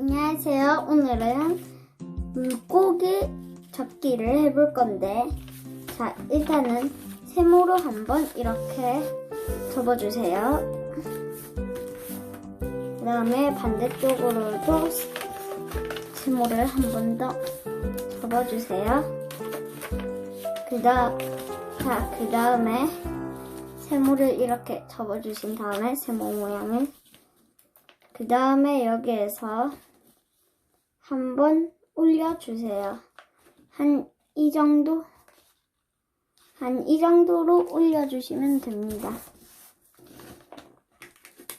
안녕하세요. 오늘은 물고기 접기를 해볼 건데, 자, 일단은 세모로 한번 이렇게 접어주세요. 그 다음에 반대쪽으로도 세모를 한 번 더 접어주세요. 그 다음, 자, 그 다음에 세모를 이렇게 접어주신 다음에 세모 모양을 그 다음에 여기에서 한번 올려주세요. 한 이 정도? 한 이 정도로 올려주시면 됩니다.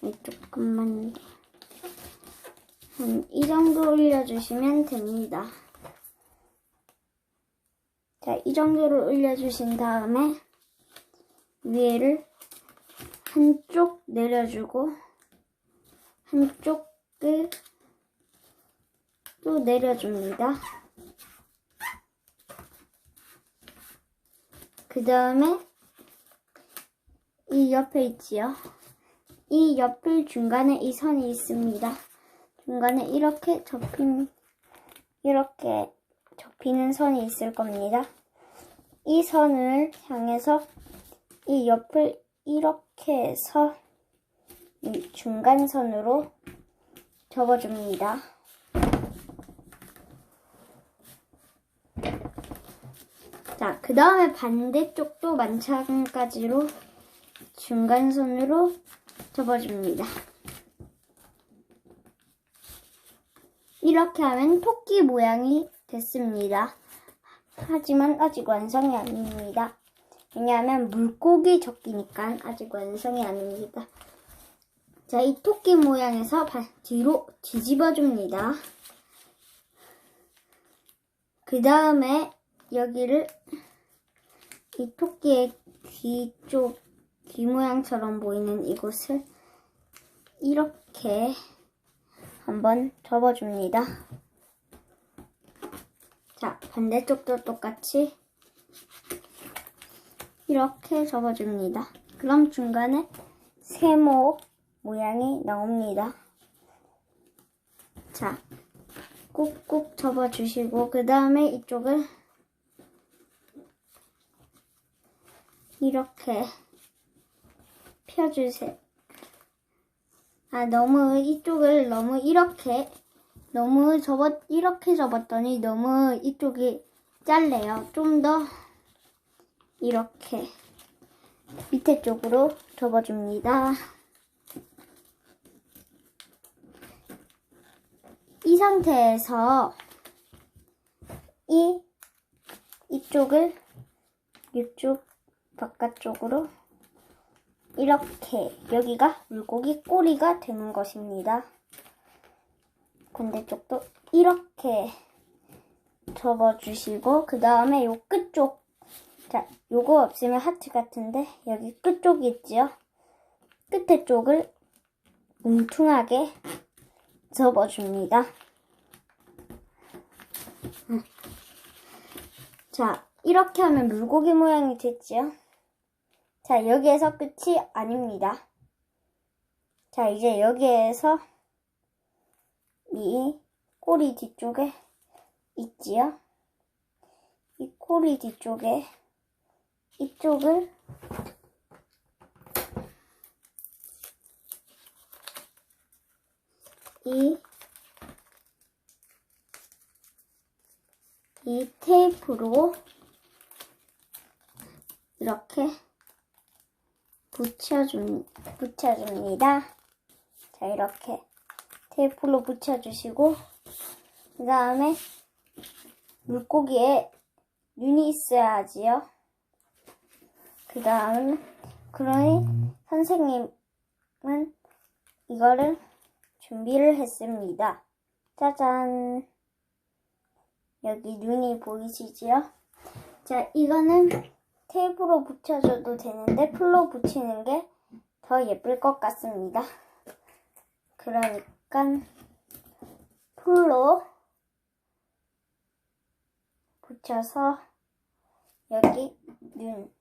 네, 조금만 더. 한이 정도 올려주시면 됩니다. 자, 이 정도로 올려주신 다음에 위에를 한쪽 내려주고 한쪽을 또 내려줍니다. 그 다음에 이 옆에 있지요. 이 옆을 중간에 이 선이 있습니다. 중간에 이렇게 접힌 이렇게 접히는 선이 있을 겁니다. 이 선을 향해서 이 옆을 이렇게 해서 이 중간선으로 접어줍니다. 자, 그 다음에 반대쪽도 마찬가지로 중간선으로 접어줍니다. 이렇게 하면 토끼 모양이 됐습니다. 하지만 아직 완성이 아닙니다. 왜냐하면 물고기 접기니까 아직 완성이 아닙니다. 자, 이 토끼 모양에서 바- 뒤로 뒤집어 줍니다. 그 다음에 여기를 이 토끼의 귀 쪽, 귀 모양처럼 보이는 이곳을 이렇게 한번 접어줍니다. 자, 반대쪽도 똑같이 이렇게 접어줍니다. 그럼 중간에 세모 모양이 나옵니다. 자, 꾹꾹 접어주시고 그 다음에 이쪽을 이렇게 펴주세요. 아, 너무 이쪽을 너무 이렇게 너무 접었 이렇게 접었더니 너무 이쪽이 짧네요. 좀 더 이렇게 밑에 쪽으로 접어줍니다. 이 상태에서 이 이쪽을 이쪽 바깥쪽으로 이렇게 여기가 물고기 꼬리가 되는 것입니다. 반대쪽도 이렇게 접어주시고 그 다음에 요 끝쪽 자 요거 없으면 하트 같은데 여기 끝쪽이 있지요? 끝에 쪽을 뭉퉁하게 접어줍니다. 음. 자, 이렇게 하면 물고기 모양이 됐지요? 자, 여기에서 끝이 아닙니다. 자, 이제 여기에서 이 꼬리 뒤쪽에 있지요? 이 꼬리 뒤쪽에 이쪽을 이, 이 테이프로 이렇게 붙여줍, 붙여줍니다. 자, 이렇게 테이프로 붙여주시고, 그 다음에 물고기에 눈이 있어야지요. 그 다음, 그러니 선생님은 이거를 준비를 했습니다. 짜잔. 여기 눈이 보이시지요? 자, 이거는 테이프로 붙여줘도 되는데 풀로 붙이는 게 더 예쁠 것 같습니다. 그러니까 풀로 붙여서 여기 눈,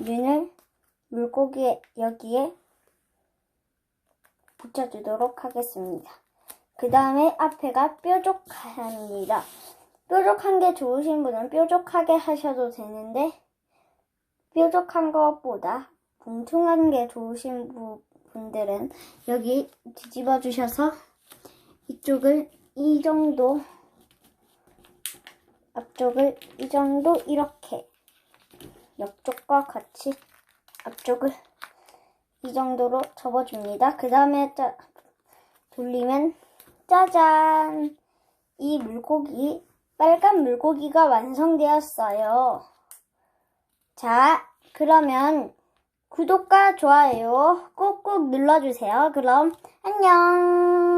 눈을 물고기 여기에 붙여주도록 하겠습니다. 그 다음에 앞에가 뾰족합니다. 뾰족한 게 좋으신 분은 뾰족하게 하셔도 되는데, 뾰족한 것보다 뭉퉁한 게 좋으신 부- 분들은 여기 뒤집어 주셔서 이쪽을 이 정도, 앞쪽을 이 정도 이렇게 옆쪽과 같이 앞쪽을 이 정도로 접어줍니다. 그 다음에 짜, 돌리면 짜잔! 이 물고기, 빨간 물고기가 완성되었어요. 자, 그러면 구독과 좋아요 꾹꾹 눌러주세요. 그럼 안녕!